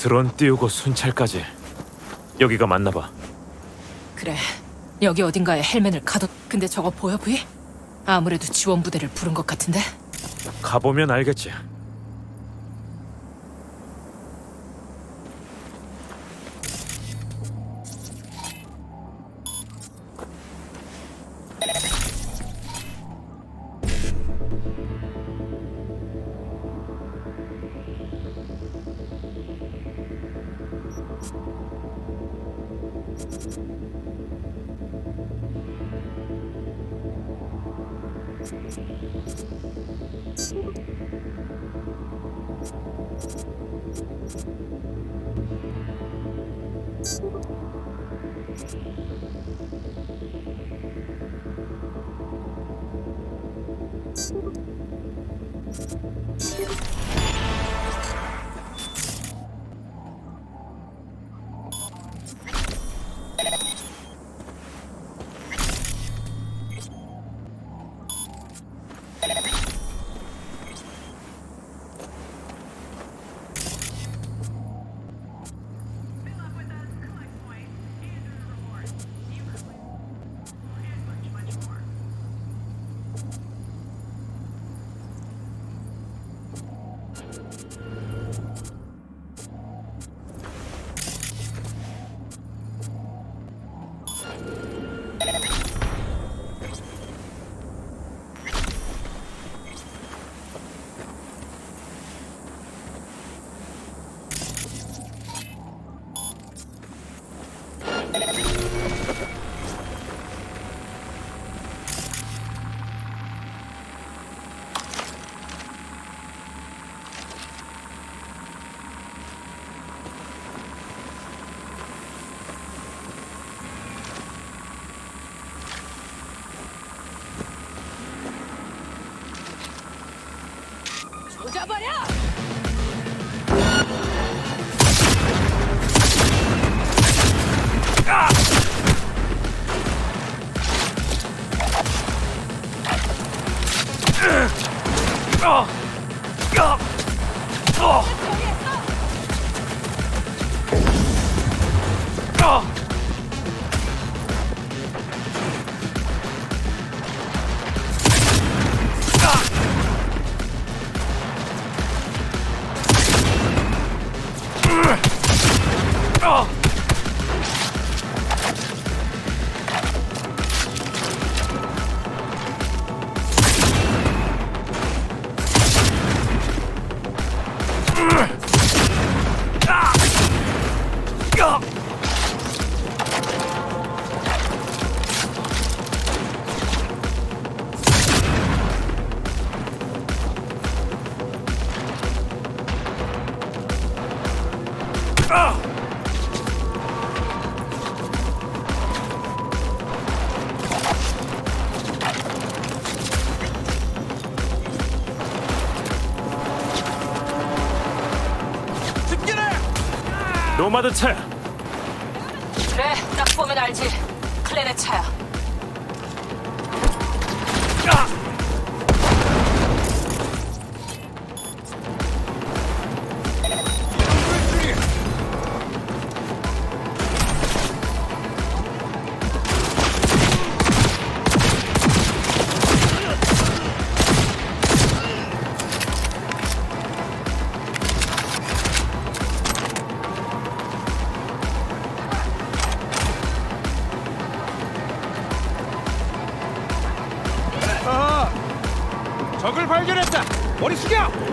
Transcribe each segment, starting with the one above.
드론 띄우고 순찰까지 여기가 맞나 봐. 그래. 여기 어딘가에 헬멘을 가둬. 근데 저거 보여 부이? 아무래도 지원 부대를 부른 것 같은데. 가보면 알겠지. 조 노마드 차야. 그래, 딱 보면 알지. 클랜의 차야. 머리 숙여.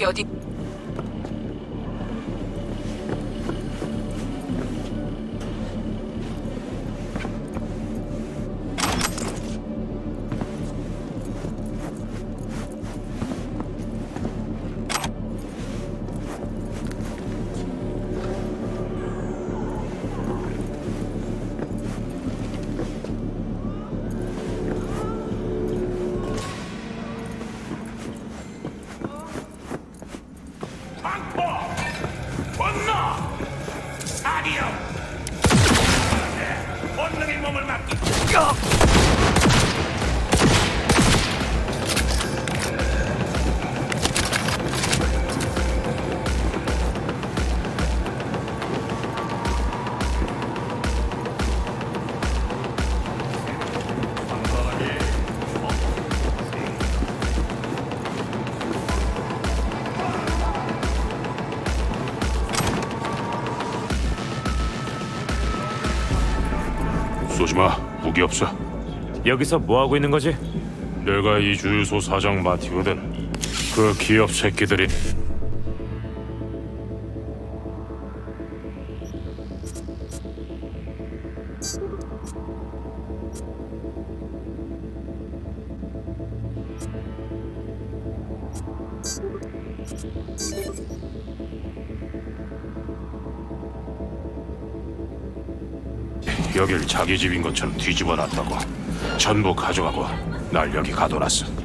여기 어디? 쏘지 마. 무기 없어. 여기서 뭐 하고 있는 거지? 내가 이 주유소 사장 마티거든. 그 기업 새끼들이 자기 집인 것처럼 뒤집어 놨다고. 전부 가져가고 날 여기 가둬놨어.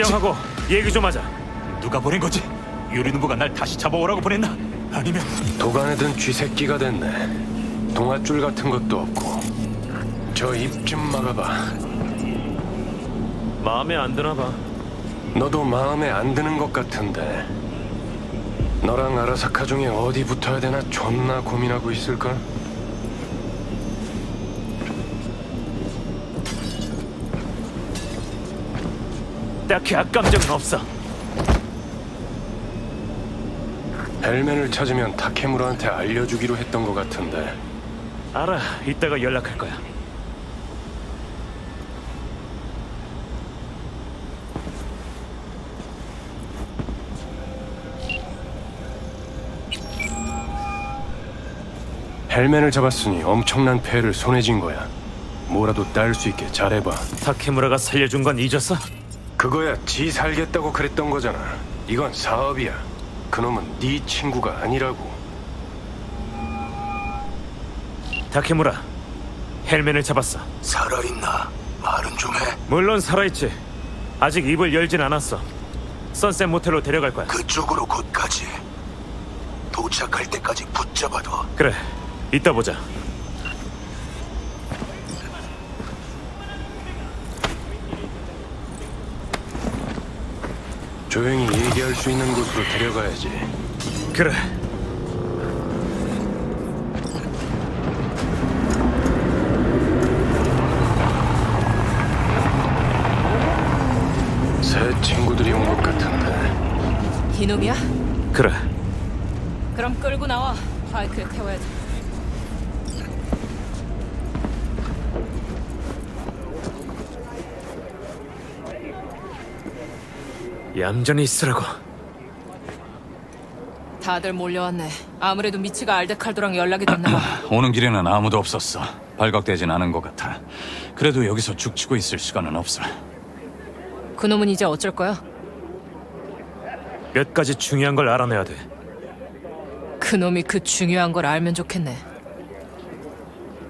진정하고 얘기 좀 하자. 누가 보낸 거지? 유리누부가 날 다시 잡아오라고 보냈나? 아니면 도가내든 쥐새끼가 됐네. 동아줄 같은 것도 없고. 저 입 좀 막아봐. 마음에 안 드나 봐. 너도 마음에 안 드는 것 같은데. 너랑 아라사카 중에 어디 붙어야 되나 존나 고민하고 있을걸? 딱히 악감정은 없어. 헬멘을 찾으면 타케무라한테 알려주기로 했던 것 같은데. 알아. 이따가 연락할 거야. 헬멘을 잡았으니 엄청난 패를 손에 쥔 거야. 뭐라도 딸 수 있게 잘해봐. 타케무라가 살려준 건 잊었어? 그거야 지 살겠다고 그랬던 거잖아. 이건 사업이야. 그놈은 네 친구가 아니라고. 타케무라. 헬멘을 잡았어. 살아있나? 말은 좀 해. 물론 살아있지. 아직 입을 열진 않았어. 선셋 모텔로 데려갈 거야. 그쪽으로 곧 가지. 도착할 때까지 붙잡아둬. 그래. 이따 보자. 조용히 얘기할 수 있는 곳으로 데려가야지. 그래. 새 친구들이 온 것 같은데. 이놈이야? 그래. 그럼 끌고 나와. 바이크에 태워야지. 얌전히 있으라고. 다들 몰려왔네. 아무래도 미치가 알데칼도랑 연락이 됐나 봐. 오는 길에는 아무도 없었어. 발각되진 않은 것 같아. 그래도 여기서 죽치고 있을 시간은 없어. 그놈은 이제 어쩔 거야? 몇 가지 중요한 걸 알아내야 돼. 그놈이 그 중요한 걸 알면 좋겠네.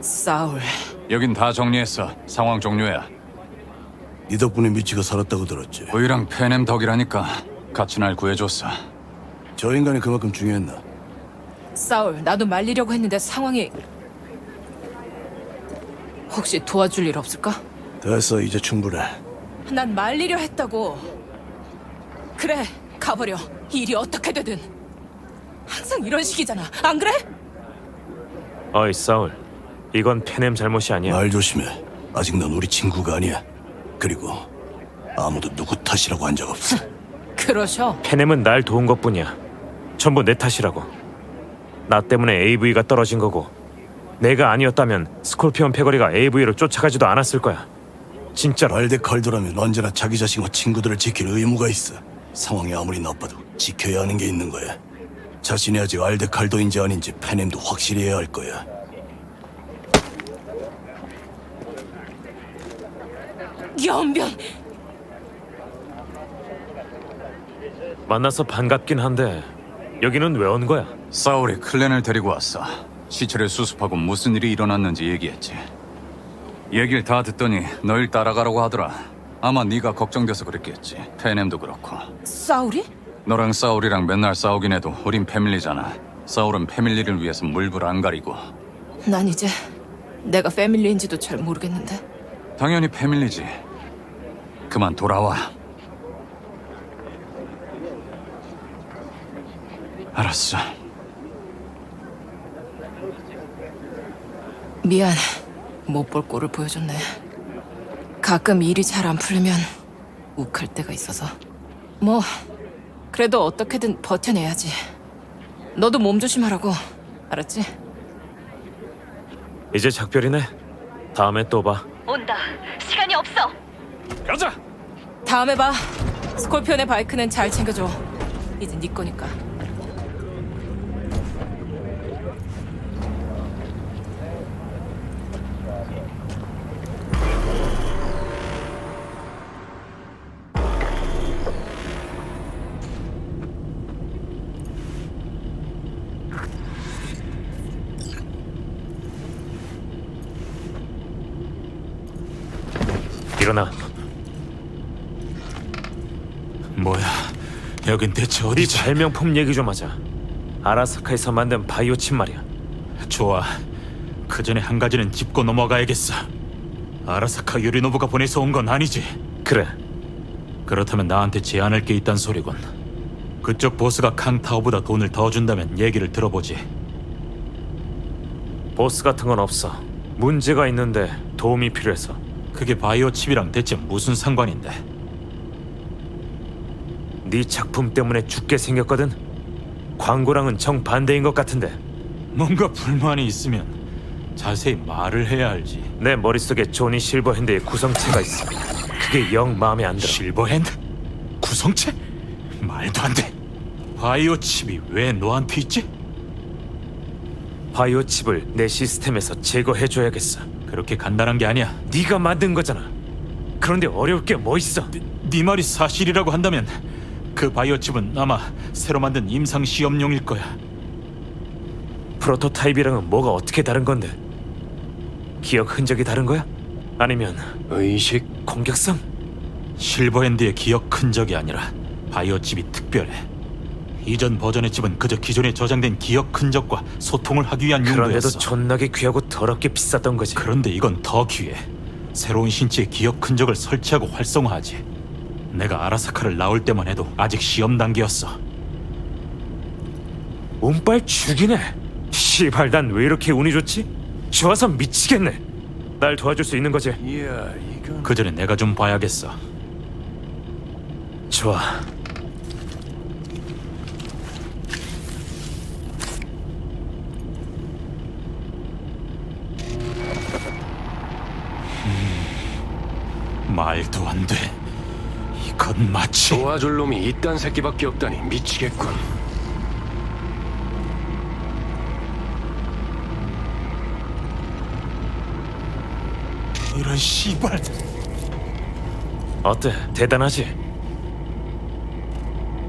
사울. 여긴 다 정리했어. 상황 종료야. 네 덕분에 미치가 살았다고 들었지. 우이랑 페넴 덕이라니까 같이 날 구해줬어. 저 인간이 그만큼 중요했나? 사울, 나도 말리려고 했는데 상황이 혹시 도와줄 일 없을까? 됐어, 이제 충분해. 난 말리려 했다고. 그래, 가버려. 일이 어떻게 되든. 항상 이런 식이잖아. 안 그래? 어이 사울. 이건 페넴 잘못이 아니야. 말 조심해. 아직 넌 우리 친구가 아니야. 그리고 아무도 누구 탓이라고 한 적 없어. 그러셔. 페넴은 날 도운 것뿐이야. 전부 내 탓이라고. 나 때문에 AV가 떨어진 거고 내가 아니었다면 스콜피온 패거리가 AV를 쫓아가지도 않았을 거야. 진짜로. 말대 칼도라면 언제나 자기 자신과 친구들을 지킬 의무가 있어. 상황이 아무리 나빠도 지켜야 하는 게 있는 거야. 자신이 아직 알데 칼도인지 아닌지 페넴도 확실히 해야 할 거야. 연병. 만나서 반갑긴 한데 여기는 왜 온 거야? 사울이 클랜을 데리고 왔어. 시체를 수습하고 무슨 일이 일어났는지 얘기했지. 얘기를 다 듣더니 널 따라가라고 하더라. 아마 네가 걱정돼서 그랬겠지. 페넴도 그렇고. 사울이? 너랑 사울이랑 맨날 싸우긴 해도 우린 패밀리잖아. 사울은 패밀리를 위해서 물불 안 가리고. 난 이제 내가 패밀리인지도 잘 모르겠는데. 당연히 패밀리지. 그만 돌아와. 알았어. 미안. 못 볼 꼴을 보여줬네. 가끔 일이 잘 안 풀리면 욱할 때가 있어서. 뭐 그래도 어떻게든 버텨내야지. 너도 몸 조심하라고. 알았지? 이제 작별이네. 다음에 또 봐. 온다. 시간이 없어. 가자. 다음에 봐. 스콜피온의 바이크는 잘 챙겨줘. 이제 네 거니까. 일어나. 뭐야? 여긴 대체 네 어디지? 발명품 얘기 좀 하자. 아라사카에서 만든 바이오 칩 말이야. 좋아. 그 전에 한 가지는 짚고 넘어가야겠어. 아라사카 유리노부가 보내서 온 건 아니지. 그래. 그렇다면 나한테 제안할 게 있단 소리군. 그쪽 보스가 캉타오보다 돈을 더 준다면 얘기를 들어보지. 보스 같은 건 없어. 문제가 있는데 도움이 필요해서. 그게 바이오 칩이랑 대체 무슨 상관인데? 네 작품 때문에 죽게 생겼거든. 광고랑은 정 반대인 것 같은데. 뭔가 불만이 있으면 자세히 말을 해야 알지. 내 머릿속에 조니 실버핸드의 구성체가 있어. 그게 영 마음에 안 들어. 실버핸드? 구성체? 말도 안 돼. 바이오 칩이 왜 너한테 있지? 바이오 칩을 내 시스템에서 제거해 줘야겠어. 그렇게 간단한 게 아니야. 네가 만든 거잖아. 그런데 어려울 게 뭐 있어? 네 말이 사실이라고 한다면 그 바이오 칩은 아마 새로 만든 임상 시험용일 거야. 프로토타입이랑은 뭐가 어떻게 다른 건데? 기억 흔적이 다른 거야? 아니면 의식? 공격성? 실버핸드의 기억 흔적이 아니라 바이오 칩이 특별해. 이전 버전의 칩은 그저 기존에 저장된 기억 흔적과 소통을 하기 위한 그런데도 용도였어. 존나게 귀하고 더럽게 비쌌던 거지. 그런데 이건 더 귀해. 새로운 신체에 기억 흔적을 설치하고 활성화하지. 내가 아라사카를 나올 때만 해도 아직 시험 단계였어. 운빨 죽이네. 시발 난 왜 이렇게 운이 좋지? 좋아서 미치겠네. 날 도와줄 수 있는 거지? 이야, 이건 그 전에 내가 좀 봐야겠어. 좋아. 말도 안 돼. 마치 도와줄 놈이 이딴 새끼밖에 없다니 미치겠군. 이런 씨발. 어때? 대단하지?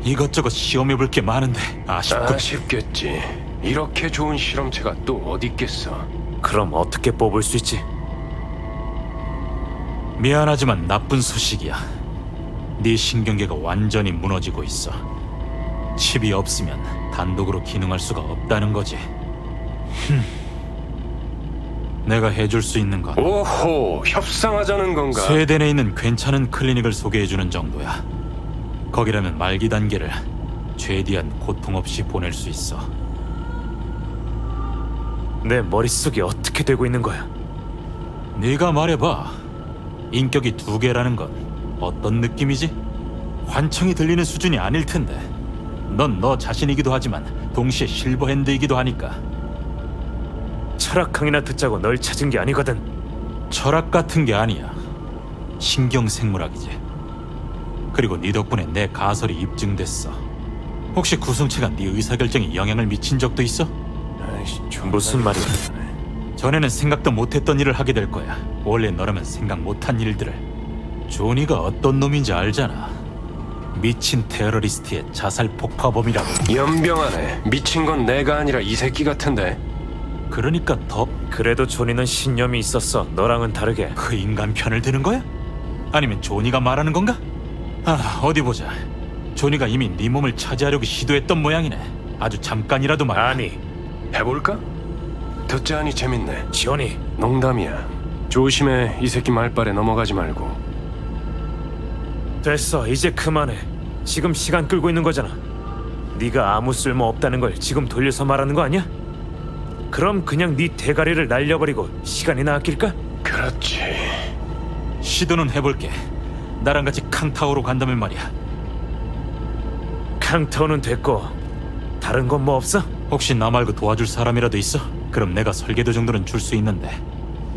이것저것 시험해 볼 게 많은데 아쉽군. 아쉽겠지. 이렇게 좋은 실험체가 또 어디 있겠어? 그럼 어떻게 뽑을 수 있지? 미안하지만 나쁜 소식이야. 네 신경계가 완전히 무너지고 있어. 칩이 없으면 단독으로 기능할 수가 없다는 거지. 흠. 내가 해줄 수 있는 건 오호, 협상하자는 건가? 스웨덴에 네 있는 괜찮은 클리닉을 소개해주는 정도야. 거기라면 말기 단계를 최대한 고통 없이 보낼 수 있어. 내 머릿속이 어떻게 되고 있는 거야? 네가 말해봐. 인격이 두 개라는 건 어떤 느낌이지? 환청이 들리는 수준이 아닐 텐데. 넌 너 자신이기도 하지만 동시에 실버핸드이기도 하니까. 철학 강의나 듣자고 널 찾은 게 아니거든. 철학 같은 게 아니야. 신경 생물학이지. 그리고 네 덕분에 내 가설이 입증됐어. 혹시 구성체가 네 의사결정에 영향을 미친 적도 있어? 무슨 말이야? 전에는 생각도 못했던 일을 하게 될 거야. 원래 너라면 생각 못한 일들을. 조니가 어떤 놈인지 알잖아. 미친 테러리스트의 자살 폭파범이라고. 연병하네. 미친 건 내가 아니라 이 새끼 같은데. 그러니까 더그 그래도 조니는 신념이 있었어. 너랑은 다르게. 인간 편을 드는 거야? 아니면 조니가 말하는 건가? 아 어디 보자. 조니가 이미 네 몸을 차지하려고 시도했던 모양이네. 아주 잠깐이라도 말. 아니, 해볼까? 듣자 하니 재밌네. 조니. 농담이야. 조심해. 이 새끼 말빨에 넘어가지 말고. 됐어. 이제 그만해. 지금 시간 끌고 있는 거잖아. 네가 아무 쓸모 없다는 걸 지금 돌려서 말하는 거 아니야? 그럼 그냥 네 대가리를 날려버리고 시간이나 아낄까? 그렇지. 시도는 해볼게. 나랑 같이 캉타오로 간다면 말이야. 캉타오는 됐고 다른 건 뭐 없어? 혹시 나 말고 도와줄 사람이라도 있어? 그럼 내가 설계도 정도는 줄 수 있는데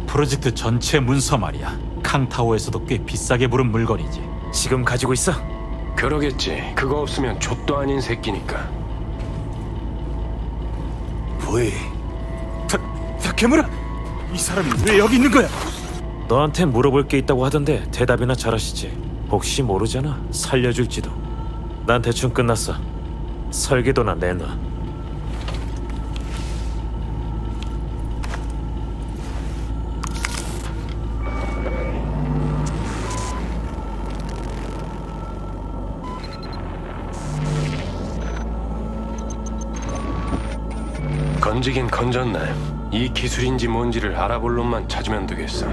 프로젝트 전체 문서 말이야 캉타오에서도 꽤 비싸게 부른 물건이지 지금 가지고 있어? 그러겠지. 그거 없으면 족도 아닌 새끼니까. 부이 다, 다케무라! 이 사람이 왜 여기 있는 거야? 너한테 물어볼 게 있다고 하던데 대답이나 잘하시지. 혹시 모르잖아. 살려줄지도. 난 대충 끝났어. 설계도나 내놔. 건졌네. 이 기술인지 뭔지를 알아볼 놈만 찾으면 되겠어.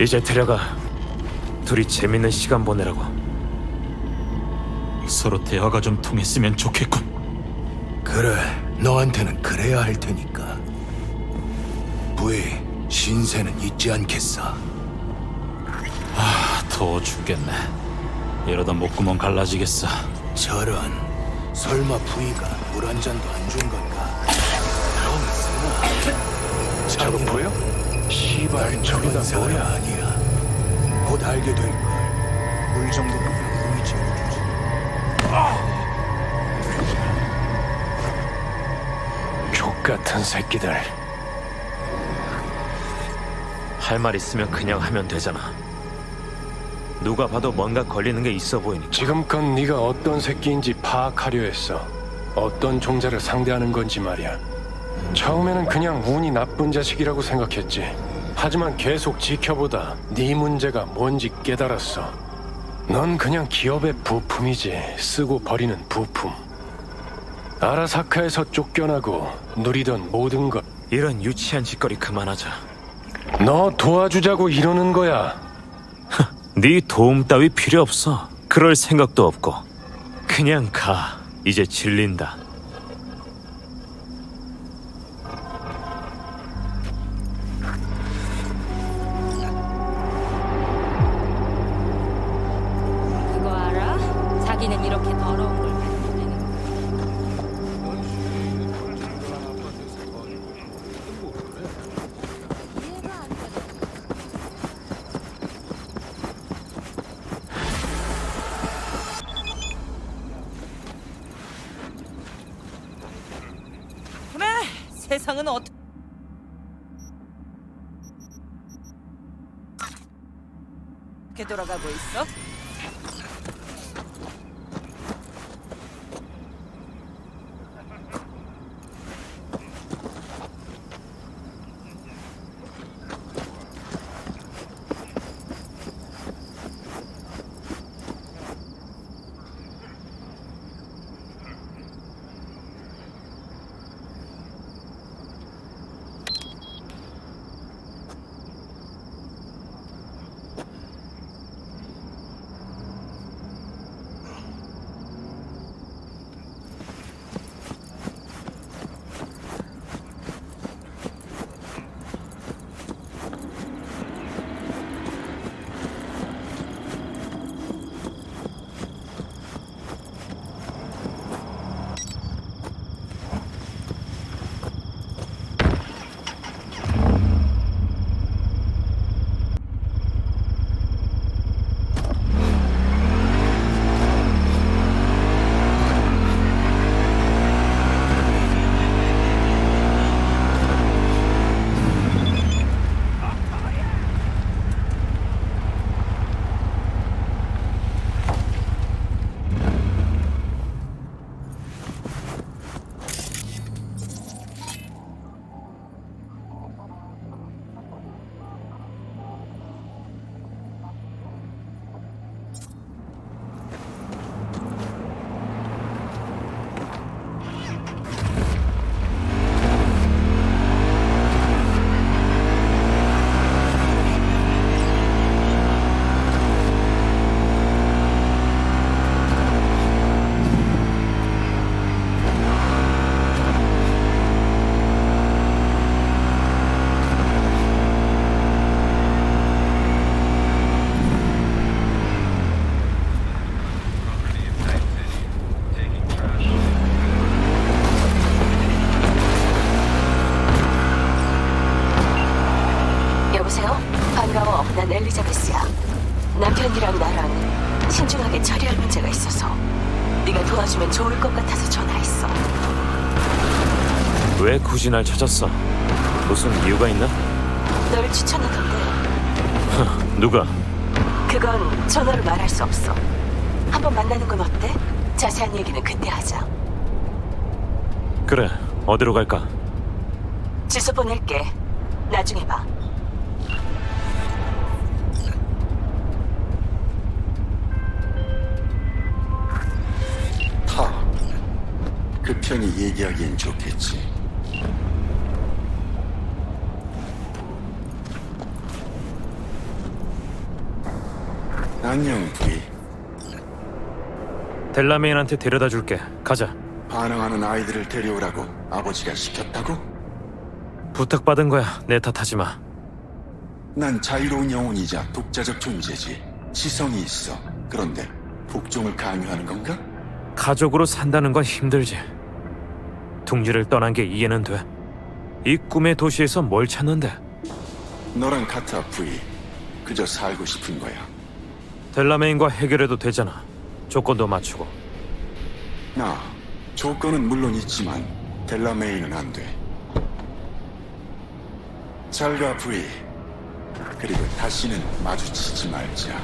이제 데려가. 둘이 재밌는 시간 보내라고. 서로 대화가 좀 통했으면 좋겠군 그래 너한테는 그래야 할 테니까 부이 신세는 잊지 않겠어 아, 더워 죽겠네 이러다 목구멍 갈라지겠어 저런 설마 부이가 물 한 잔도 안 준 건가 저거 보여? 시발 사람 뭐야? 아니야 곧 알게 될 걸 물 정도면 부이 채워주지 족 같은 새끼들. 할 말 있으면 그냥 하면 되잖아. 누가 봐도 뭔가 걸리는 게 있어 보이니까. 지금껏 네가 어떤 새끼인지 파악하려 했어. 어떤 종자를 상대하는 건지 말이야. 처음에는 그냥 운이 나쁜 자식이라고 생각했지. 하지만 계속 지켜보다 네 문제가 뭔지 깨달았어. 넌 그냥 기업의 부품이지. 쓰고 버리는 부품. 아라사카에서 쫓겨나고 누리던 모든 것. 이런 유치한 짓거리 그만하자. 너 도와주자고 이러는 거야. 네 도움 따위 필요 없어. 그럴 생각도 없고. 그냥 가. 이제 질린다. 어떻게... 어떻게 돌아가고 있어? 굳이 날 찾았어? 무슨 이유가 있나? 널 추천하던데 누가? 그건 전화로 말할 수 없어. 한번 만나는 건 어때? 자세한 얘기는 그때 하자. 그래. 어디로 갈까? 주소 보낼게. 나중에 봐. 타. 그 편이 얘기하기엔 좋겠지. 안녕, 부이. 델라메인한테 데려다 줄게. 가자. 반항하는 아이들을 데려오라고 아버지가 시켰다고? 부탁받은 거야. 내 탓하지 마. 난 자유로운 영혼이자 독자적 존재지. 지성이 있어. 그런데 복종을 강요하는 건가? 가족으로 산다는 건 힘들지. 둥지를 떠난 게 이해는 돼. 이 꿈의 도시에서 뭘 찾는데? 너랑 같아, 부이. 그저 살고 싶은 거야. 델라메인과 해결해도 되잖아. 조건도 맞추고. 나 조건은 물론 있지만 델라메이는 안 돼. 잘가 부이. 그리고 다시는 마주치지 말자.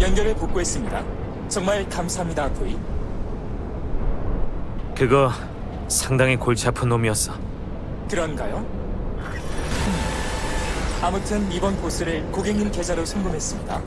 연결을 복구했습니다. 정말 감사합니다, 부이. 그거 상당히 골치 아픈 놈이었어. 그런가요? 아무튼 이번 보스를 고객님 계좌로 송금했습니다.